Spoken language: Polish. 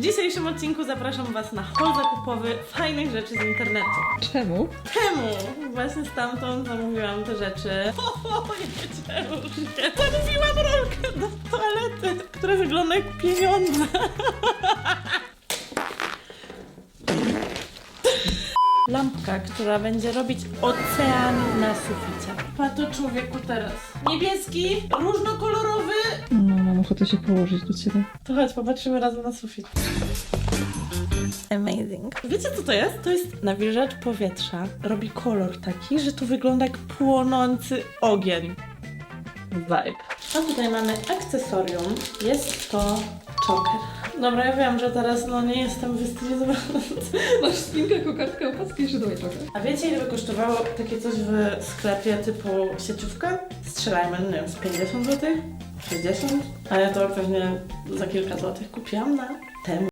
W dzisiejszym odcinku zapraszam Was na haul zakupowy fajnych rzeczy z internetu. Czemu? Temu właśnie stamtąd zamówiłam te rzeczy. O, nie ciężkie. Zamówiłam rolkę do toalety, która wygląda jak pieniądze. Lampka, która będzie robić ocean na suficie. Pato człowieku teraz. Niebieski, różnokolorowy. Ochotę się położyć do ciebie. To chodź, popatrzymy razem na sufit. Amazing. Wiecie co to jest? To jest nawilżacz powietrza. Robi kolor taki, że to wygląda jak płonący ogień. Vibe. A tutaj mamy akcesorium. Jest to choker. Dobra, ja wiem, że teraz no nie jestem wystylizowana. Masz spinkę, kokardkę, opaskę i trochę. A wiecie ile by kosztowało takie coś w sklepie typu sieciówka? Strzelajmy, nie wiem, z 50 zł? 60? A ja to pewnie za kilka złotych kupiłam na